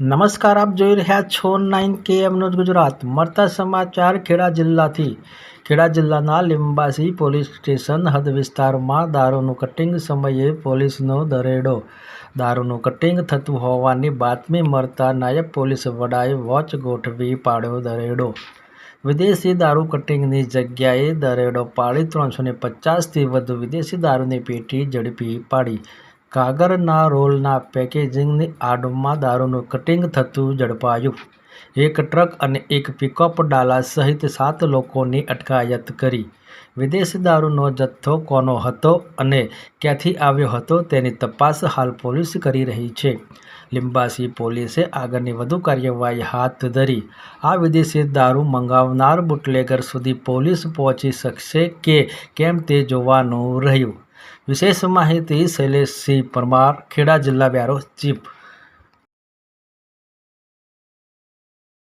નમસ્કાર આપ જોઈ રહ્યા છો નાઇન કે એમનો ગુજરાત મળતા સમાચાર ખેડા જિલ્લાથી ખેડા જિલ્લાના લિંબાસી પોલીસ સ્ટેશન હદ વિસ્તારમાં દારૂનું કટિંગ સમયે પોલીસનો દરેડો દારૂનું કટિંગ થતું હોવાની બાતમી મળતા નાયબ પોલીસ વડાએ વોચ ગોઠવી પાડ્યો દરેડો વિદેશી દારૂ કટિંગની જગ્યાએ દરેડો પાડી ત્રણસો ને પચાસથી વધુ વિદેશી દારૂની પેટી ઝડપી પાડી કાગળના રોલના પેકેજિંગની આડમાં દારૂનું કટિંગ થતું ઝડપાયું. એક ટ્રક અને એક પિકઅપ ડાલા સહિત સાત લોકોની અટકાયત કરી. વિદેશી દારૂનો જથ્થો કોનો હતો અને ક્યાંથી આવ્યો હતો તેની તપાસ હાલ પોલીસ કરી રહી છે. લિંબાસી પોલીસે આગળની વધુ કાર્યવાહી હાથ ધરી. આ વિદેશી દારૂ મંગાવનાર બુટલેગર સુધી પોલીસ પહોંચી શકશે કે કેમ તે જોવાનું રહ્યું. વિશેષ માહિતી શૈલેષસિંહ પરમાર ખેડા જિલ્લા બ્યારો ચીફ.